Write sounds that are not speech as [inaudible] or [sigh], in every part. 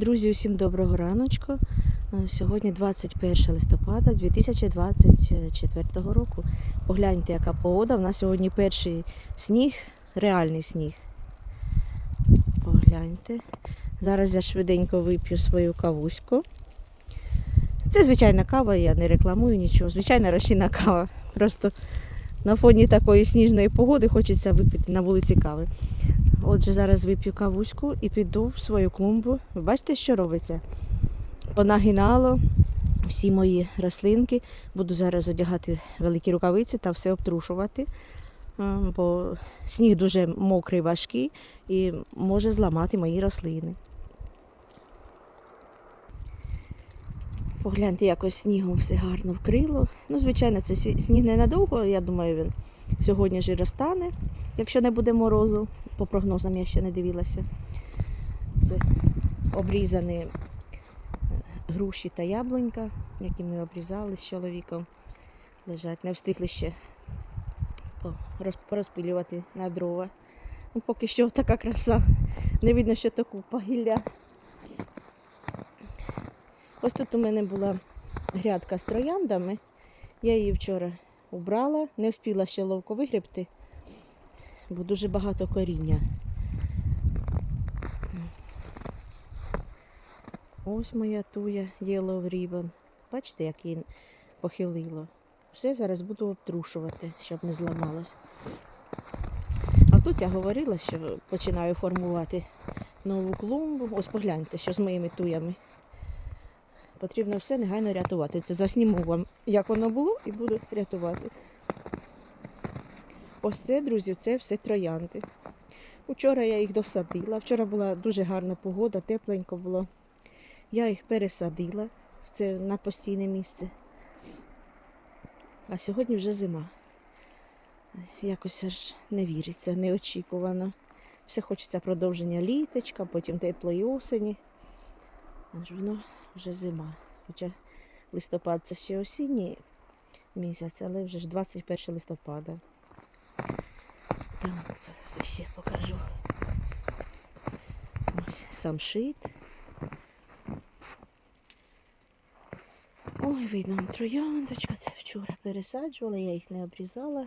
Друзі, усім доброго раночку. Е, Сьогодні 21 листопада 2024 року. Погляньте, яка погода. У нас сьогодні перший сніг, реальний сніг. Погляньте. Зараз я швиденько вип'ю свою кавуську. Це звичайна кава, я не рекламую нічого. Звичайна розчинна кава. Просто на фоні такої сніжної погоди хочеться випити на вулиці кави. Отже, зараз вип'ю кавуську і піду в свою клумбу. Ви бачите, що робиться? Понагинало всі мої рослинки. Буду зараз одягати великі рукавиці та все обтрушувати, бо сніг дуже мокрий, важкий і може зламати мої рослини. Погляньте, якось снігом все гарно вкрило. Ну, звичайно, це сніг ненадовго, я думаю, він сьогодні ж і розтане, якщо не буде морозу. По прогнозам я ще не дивилася. Це обрізані е, груші та яблунька, які ми обрізали з чоловіком. Лежать, не встигли ще по- роз- порозпилювати на дрова. Ну, поки що така краса. Не видно, що то купа гілля. Ось тут у мене була грядка з трояндами. Я її вчора убрала, не встигла ще ловко вигребти, бо дуже багато коріння. Ось моя туя Yellow Ribbon. Бачите, як її похилило. Все зараз буду обтрушувати, щоб не зламалось. А тут я говорила, що починаю формувати нову клумбу. Ось погляньте, що з моїми туями. Потрібно все негайно рятувати. Це засніму вам, як воно було, і буду рятувати. Ось це, друзі, це все троянди. Вчора я їх досадила. Вчора була дуже гарна погода, тепленько було. Я їх пересадила це на постійне місце. А сьогодні вже зима. Якось аж не віриться, неочікувано. Все хочеться продовження літочка, потім теплої осені. Аж воно вже зима. Хоча листопад це ще осінній місяць, але вже ж 21 листопада. Там зараз ще покажу. Ось сам шит. Ой, видно, трояндочка. Це вчора пересаджувала, я їх не обрізала.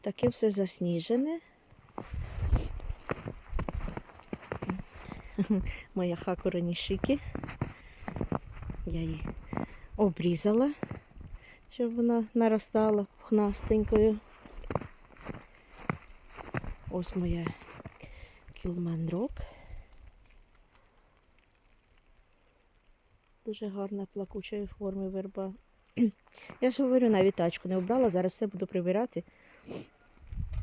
Таке все засніжене. [laughs] Моя хакура нішики. Я її обрізала, щоб вона наростала пухнастенькою. Ось моя кілманрок. Дуже гарна плакучої форми верба. [clears throat] Я ж говорю, навіть тачку не обрала, зараз все буду прибирати.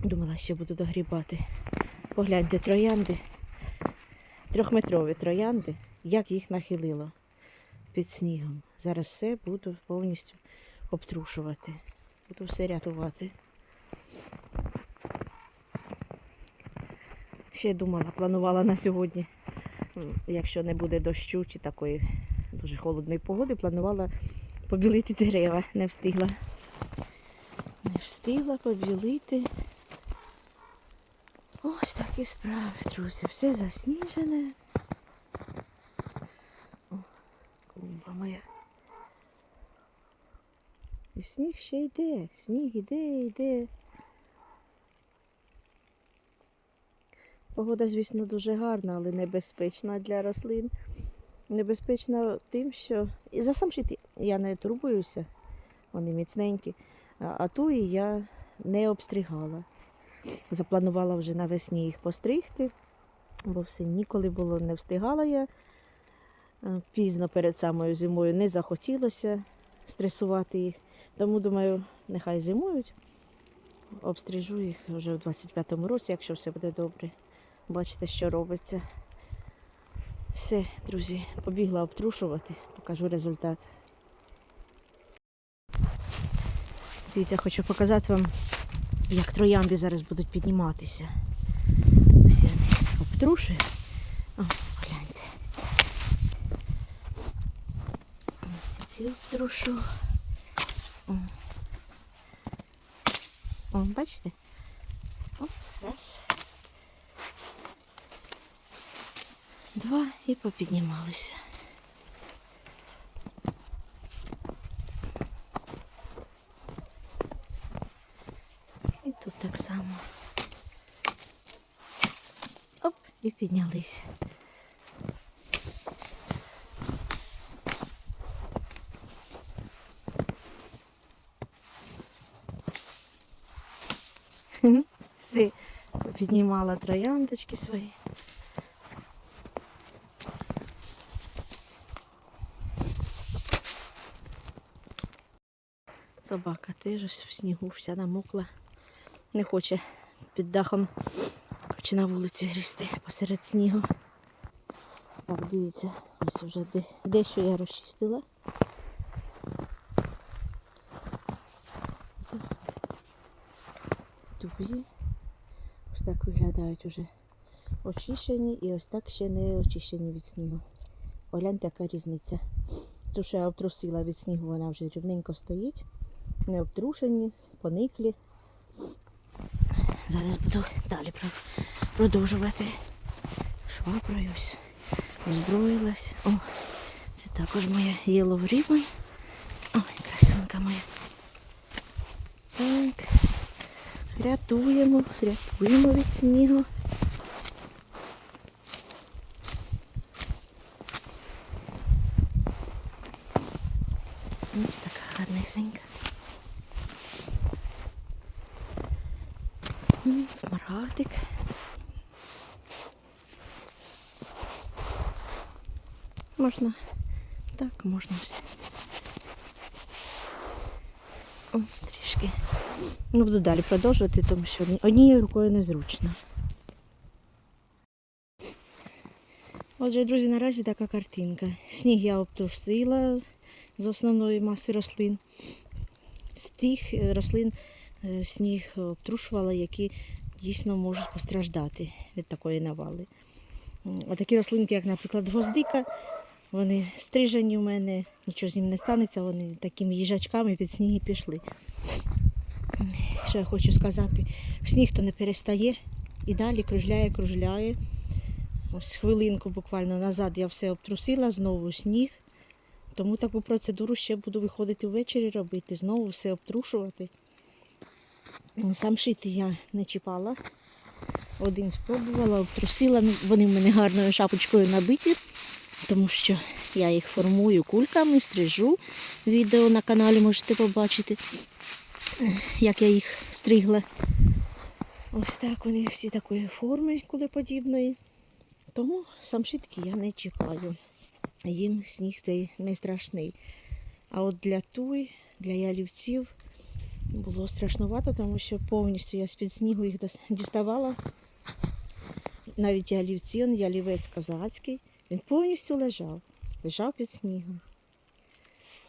Думала, ще буду догрібати. Погляньте, троянди. Трьохметрові троянди, як їх нахилило під снігом. Зараз все буду повністю обтрушувати. Буду все рятувати. Ще думала, планувала на сьогодні, якщо не буде дощу чи такої дуже холодної погоди, планувала побілити дерева. Не встигла. Не встигла побілити. Ось такі справи, друзі. Все засніжене. О, клумба моя. І сніг ще йде, сніг іде, йде. Погода, звісно, дуже гарна, але небезпечна для рослин. Небезпечна тим, що і за сам шит я не турбуюся, вони міцненькі, а, а ту і я не обстригала. Запланувала вже навесні їх постригти, бо все ніколи було, не встигала я. Е, Пізно перед самою зимою не захотілося стресувати їх. Тому думаю, нехай зимують. Обстрижу їх вже в 25-му році, якщо все буде добре. Бачите, що робиться. Все, друзі, побігла обтрушувати, покажу результат. Дивіться, хочу показати вам, як троянди зараз будуть підніматися. Всі вони обтрушую. О, гляньте. Ці обтрушу. О. Бачите? О, раз. Два і попіднімалися. І тут так само. Оп, і піднялися. Все, піднімала трояндочки свої. Собака теж в снігу вся намокла. Не хоче під дахом, хоче на вулиці грісти посеред снігу. Так, дивіться, ось вже де, дещо я розчистила. Туї. Ось так виглядають уже очищені і ось так ще не очищені від снігу. Погляньте, яка різниця. Ту, що я обтрусила від снігу, вона вже рівненько стоїть. Не обтрушені, пониклі. Зараз буду далі продовжувати. Швабраюсь, озброїлась. О, це також моя Yellow Ribbon. Ой, красунка моя. Так. Рятуємо, рятуємо від снігу. Ось така гарнесенька. М, Можна так, можна все. О, трішки. Ну, буду далі продовжувати, тому що однією рукою незручно. Отже, друзі, наразі така картинка. Сніг я обтрусила з основної маси рослин. З тих е, рослин е, сніг обтрушувала, які дійсно можуть постраждати від такої навали. А такі рослинки, як, наприклад, гвоздика, вони стрижені у мене, нічого з ним не станеться, вони такими їжачками під сніг і пішли. Що я хочу сказати? Сніг то не перестає і далі кружляє, кружляє. Ось хвилинку буквально назад я все обтрусила, знову сніг. Тому таку процедуру ще буду виходити ввечері робити, знову все обтрушувати. Сам шити я не чіпала. Один спробувала, обтрусила. Ну, Вони в мене гарною шапочкою набиті, тому що я їх формую кульками, стрижу. Відео на каналі можете побачити, як я їх стригла. Ось так вони всі такої форми кулеподібної. Тому самшитки я не чіпаю. Їм сніг цей не страшний. А от для туй, для ялівців було страшнувато, тому що повністю я з-під снігу їх діставала. Навіть ялівці, он ялівець козацький, він повністю лежав, лежав під снігом.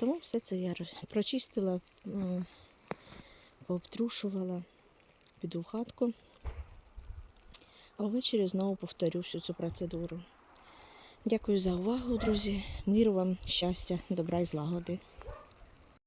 Тому все це я прочистила, пообтрушувала, піду в хатку. А ввечері знову повторю всю цю процедуру. Дякую за увагу, друзі. Миру вам, щастя, добра і злагоди.